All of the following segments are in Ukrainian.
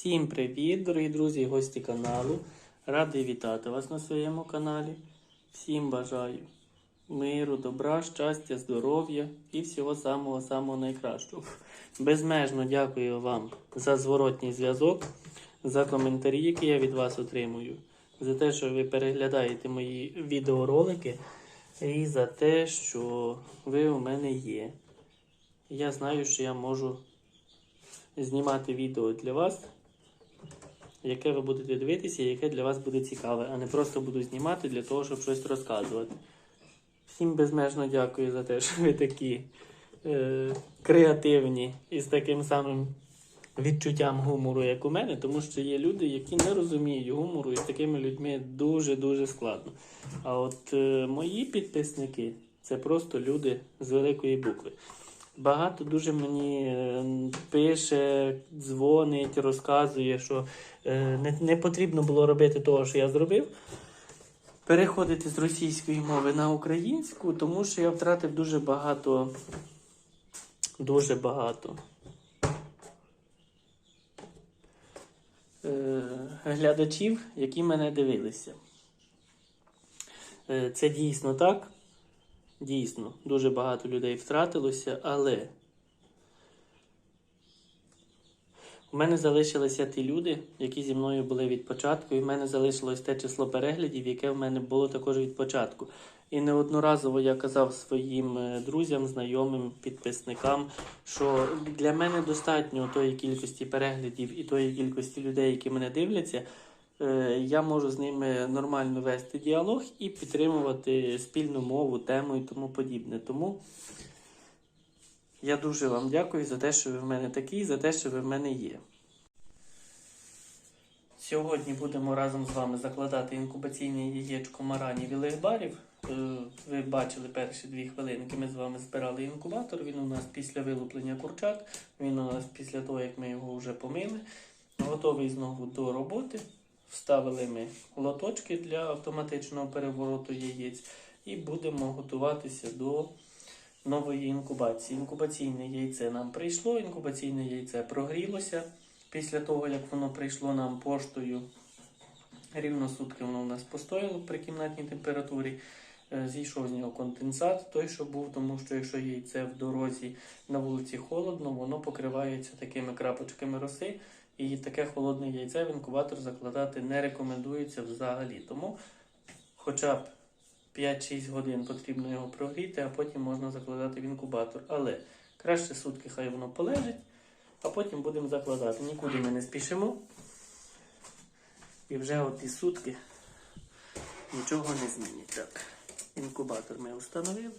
Всім привіт, дорогі друзі і гості каналу. Радий вітати вас на своєму каналі. Всім бажаю миру, добра, щастя, здоров'я і всього самого-самого найкращого. Безмежно дякую вам за зворотній зв'язок, за коментарі, які я від вас отримую, за те, що ви переглядаєте мої відеоролики, і за те, що ви у мене є. Я знаю, що я можу знімати відео для вас, яке ви будете дивитися, яке для вас буде цікаве, а не просто буду знімати для того, щоб щось розказувати. Всім безмежно дякую за те, що ви такі е, креативні і з таким самим відчуттям гумору, як у мене, тому що є люди, які не розуміють гумору, і з такими людьми дуже-дуже складно. А от е, мої підписники це просто люди з великої букви. Багато дуже мені е, пише, дзвонить, розказує, що не, не потрібно було робити того, що я зробив. Переходити з російської мови на українську, тому що я втратив дуже багато. Дуже багато. е, Глядачів, які мене дивилися. Е, Це дійсно так. Дійсно, дуже багато людей втратилося, але у мене залишилися ті люди, які зі мною були від початку, і в мене залишилось те число переглядів, яке в мене було також від початку. І неодноразово я казав своїм е, друзям, знайомим, підписникам, що для мене достатньо тої кількості переглядів і тої кількості людей, які мене дивляться. Е, Я можу з ними нормально вести діалог і підтримувати спільну мову, тему і тому подібне. Тому я дуже вам дякую за те, що ви в мене такі, за те, що ви в мене є. Сьогодні будемо разом з вами закладати інкубаційне яєчко марані білих Ви бачили перші дві хвилинки. Ми з вами збирали інкубатор. Він у нас після вилуплення курчат. Він у нас після того, як ми його вже помили. Готовий знову до роботи. Вставили ми лоточки для автоматичного перевороту яєць і будемо готуватися до нової інкубації. Інкубаційне яйце нам прийшло, інкубаційне яйце прогрілося. Після того, як воно прийшло нам поштою, рівно сутки воно у нас постояло при кімнатній температурі. Е, Зійшов з нього конденсат, той, що був, тому що якщо яйце в дорозі на вулиці холодно, воно покривається такими крапочками роси. І таке холодне яйце в інкубатор закладати не рекомендується взагалі. Тому хоча б 5-6 годин потрібно його прогріти, а потім можна закладати в інкубатор. Але краще сутки хай воно полежить, а потім будемо закладати. Нікуди ми не спішимо. І вже от ті сутки нічого не змінить. Так, інкубатор ми встановили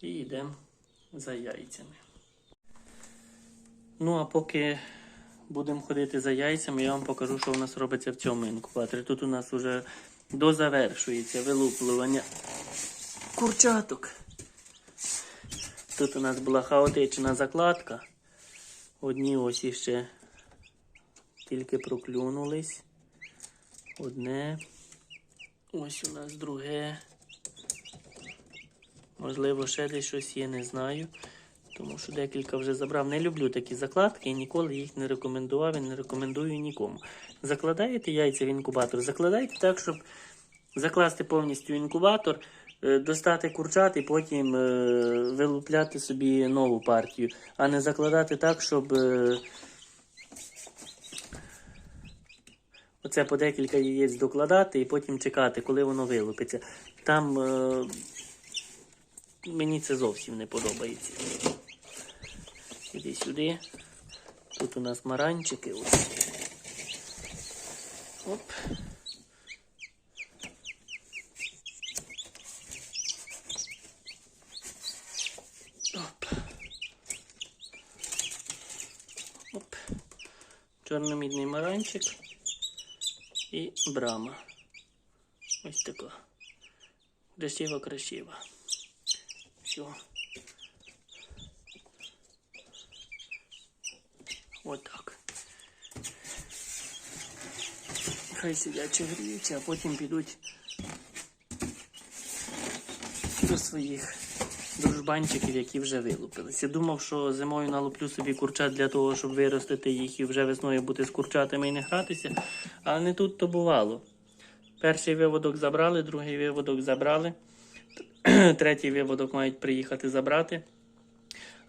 і йдемо за яйцями. Ну, а поки будемо ходити за яйцями, я вам покажу, що у нас робиться в цьому інкубаторі. Тут у нас вже дозавершується вилуплювання курчаток. Тут у нас була хаотична закладка. Одні ось іще тільки проклюнулись. Одне. Ось у нас друге. Можливо, ще десь щось є, не знаю. Тому що декілька вже забрав. Не люблю такі закладки ніколи їх не рекомендував і не рекомендую нікому. Закладаєте яйця в інкубатор, закладайте так, щоб закласти повністю інкубатор, е, достати курчат і потім е, вилупляти собі нову партію, а не закладати так, щоб. е, Оце по декілька яєць докладати і потім чекати, коли воно вилупиться. Там мені це зовсім не подобається. Іди сюди. Тут у нас маранчики. Ось. Оп. Оп. Оп. Чорномідний маранчик і брама. Ось така. Красиво, красиво. Все. От так. Хай сидять гріються, а потім підуть до своїх дружбанчиків, які вже вилупились. Я думав, що зимою налуплю собі курчат для того, щоб виростити їх і вже весною бути з курчатами і не гратися. Але не тут то бувало. Перший виводок забрали, другий виводок забрали. Третій виводок мають приїхати забрати.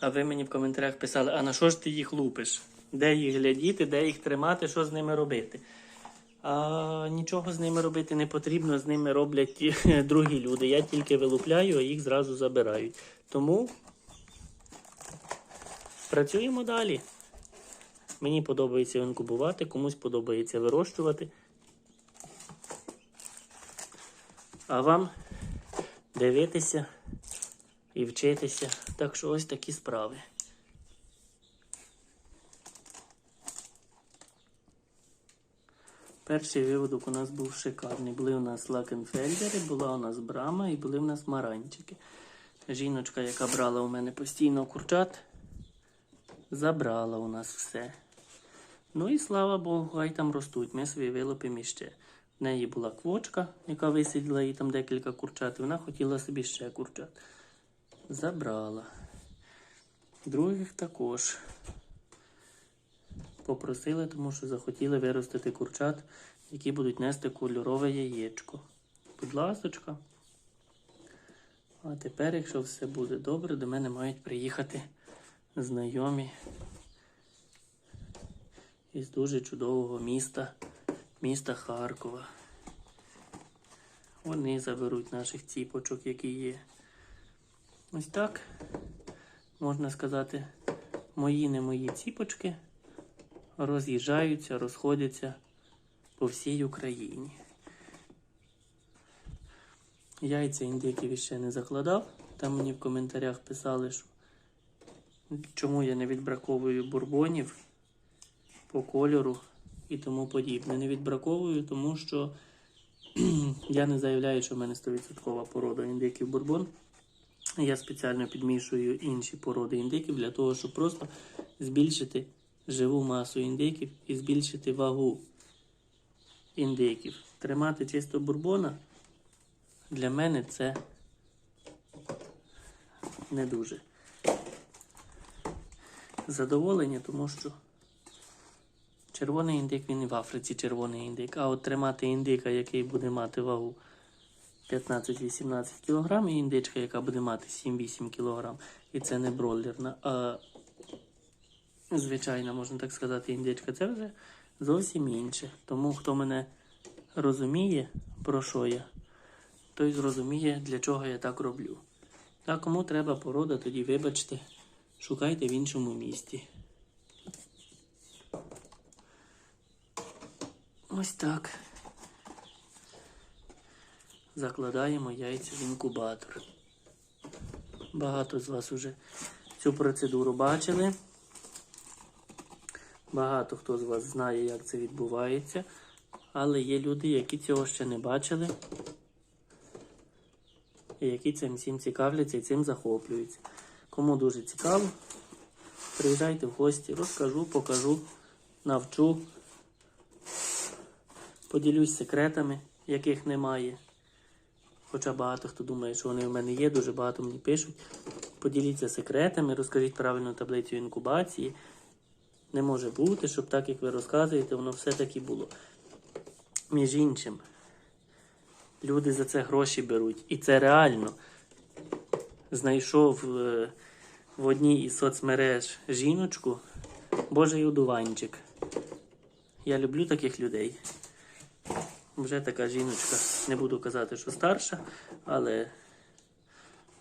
А ви мені в коментарях писали, а на що ж ти їх лупиш? Де їх глядіти, де їх тримати, що з ними робити? А нічого з ними робити не потрібно, з ними роблять другі люди. Я тільки вилупляю, а їх зразу забирають. Тому працюємо далі. Мені подобається інкубувати, комусь подобається вирощувати. А вам дивитися і вчитися. Так що ось такі справи. Перший виводок у нас був шикарний. Були у нас лакенфельдери, була у нас брама і були у нас маранчики. Жіночка, яка брала у мене постійно курчат, забрала у нас все. Ну і слава Богу, хай там ростуть. Ми собі вилупимо іще. В неї була квочка, яка висиділа їй там декілька курчат, і вона хотіла собі ще курчат. Забрала. Других також попросили, тому що захотіли виростити курчат, які будуть нести кольорове яєчко. Будь ласочка. А тепер, якщо все буде добре, до мене мають приїхати знайомі із дуже чудового міста, міста Харкова. Вони заберуть наших ціпочок, які є. Ось так, можна сказати, мої не мої ціпочки роз'їжджаються, розходяться по всій Україні. Яйця індиків ще не закладав. Там мені в коментарях писали, що чому я не відбраковую бурбонів по кольору і тому подібне. Не відбраковую, тому що я не заявляю, що в мене 100% порода індиків бурбон. Я спеціально підмішую інші породи індиків для того, щоб просто збільшити живу масу індиків і збільшити вагу індиків. Тримати чисто бурбона для мене це не дуже задоволення, тому що червоний індик він і в Африці червоний індик. А от тримати індика, який буде мати вагу 15-18 кг, і індичка, яка буде мати 7-8 кг, і це не бройлерна, а звичайна, можна так сказати, індичка, це вже зовсім інше. Тому хто мене розуміє, про що я, той зрозуміє, для чого я так роблю. А кому треба порода, тоді вибачте, шукайте в іншому місті. Ось так. Закладаємо яйця в інкубатор. Багато з вас вже цю процедуру бачили. Багато хто з вас знає, як це відбувається, але є люди, які цього ще не бачили, і які цим всім цікавляться і цим захоплюються. Кому дуже цікаво, приїжджайте в гості, розкажу, покажу, навчу, поділюсь секретами, яких немає. Хоча багато хто думає, що вони в мене є, дуже багато мені пишуть. Поділіться секретами, розкажіть правильну таблицю інкубації. Не може бути, щоб так, як ви розказуєте, воно все таки було. Між іншим, люди за це гроші беруть. І це реально. Знайшов е, в одній із соцмереж жіночку, Божий одуванчик. Я люблю таких людей. Вже така жіночка, не буду казати, що старша, але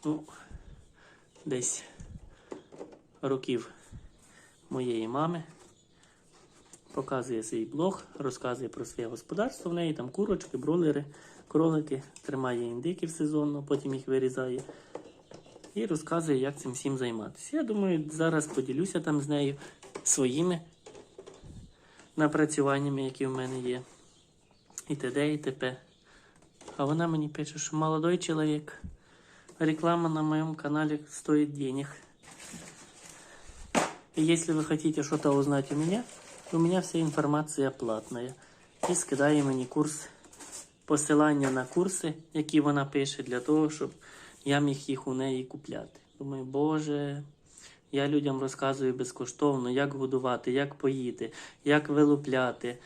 ну, десь років моєї мами. Показує свій блог, розказує про своє господарство. В неї там курочки, бролери, кролики, тримає індиків сезонно, потім їх вирізає. І розказує, як цим всім займатися. Я думаю, зараз поділюся там з нею своїми напрацюваннями, які в мене є. І т.д. і т.п. А вона мені пише, що молодой чоловік, реклама на моєму каналі стоїть денег. И если вы хотите что-то узнать у меня, у меня вся информация платная. І скидає мені курс, посилання на курси, які вона пише, для того, щоб я міг їх у неї купляти. Думаю, Боже, я людям розказую безкоштовно, як годувати, як поїти, як вилупляти.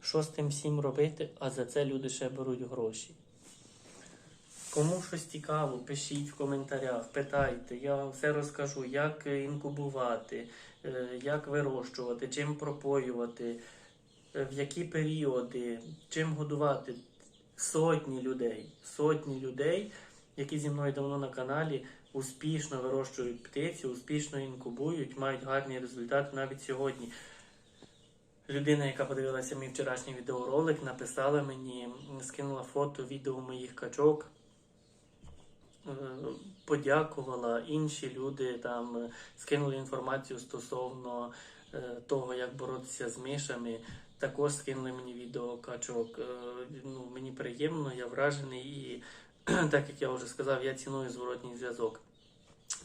Що з тим всім робити, а за це люди ще беруть гроші. Кому щось цікаво, пишіть в коментарях, питайте, я все розкажу, як інкубувати, е, як вирощувати, чим пропоювати, е, в які періоди, чим годувати. Сотні людей, сотні людей, які зі мною давно на каналі, успішно вирощують птицю, успішно інкубують, мають гарні результати навіть сьогодні. Людина, яка подивилася мій вчорашній відеоролик, написала мені, скинула фото, відео моїх качок, подякувала. Інші люди там е, скинули інформацію стосовно е, того, як боротися з мишами. Також скинули мені відео качок. Е, Ну, мені приємно, я вражений і так як я вже сказав, я ціную зворотній зв'язок.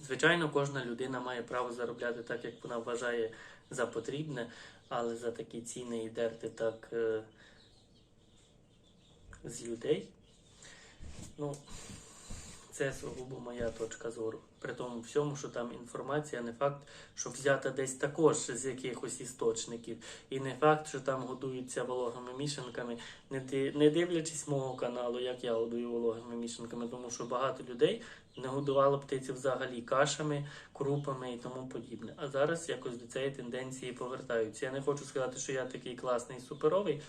Звичайно, кожна людина має право заробляти так, як вона вважає за потрібне, але за такі ціни і дерти так е, з людей. Ну, це сугубо моя точка зору. При тому всьому, що там інформація не факт, що взята десь також з якихось істочників. І не факт, що там годуються вологими мішанками, не, ди- не дивлячись мого каналу, як я годую вологими мішанками, тому що багато людей не годувало птицю взагалі кашами, крупами і тому подібне. А зараз якось до цієї тенденції повертаються. Я не хочу сказати, що я такий класний суперовий,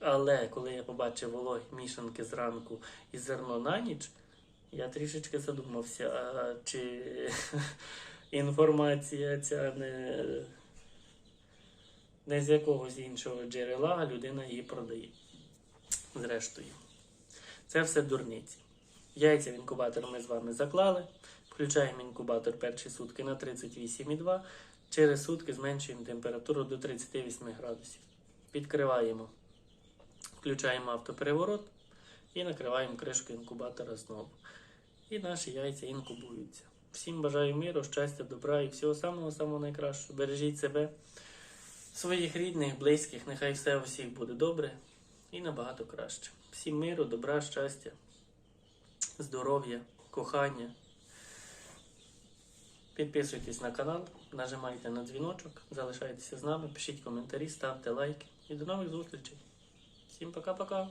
але коли я побачив вологі мішанки зранку і зерно на ніч, я трішечки задумався, чи інформація ця не, не з якогось іншого джерела, а людина її продає. Зрештою, це все дурниці. Яйця в інкубатор ми з вами заклали. Включаємо інкубатор перші сутки на 38,2. Через сутки зменшуємо температуру до 38 градусів. Підкриваємо, включаємо автопереворот і накриваємо кришку інкубатора знову. І наші яйця інкубуються. Всім бажаю миру, щастя, добра і всього самого самого найкращого. Бережіть себе, своїх рідних, близьких. Нехай все у всіх буде добре і набагато краще. Всім миру, добра, щастя, здоров'я, кохання. Підписуйтесь на канал, нажимайте на дзвіночок, залишайтеся з нами, пишіть коментарі, ставте лайки. І до нових зустрічей. Всім пока-пока.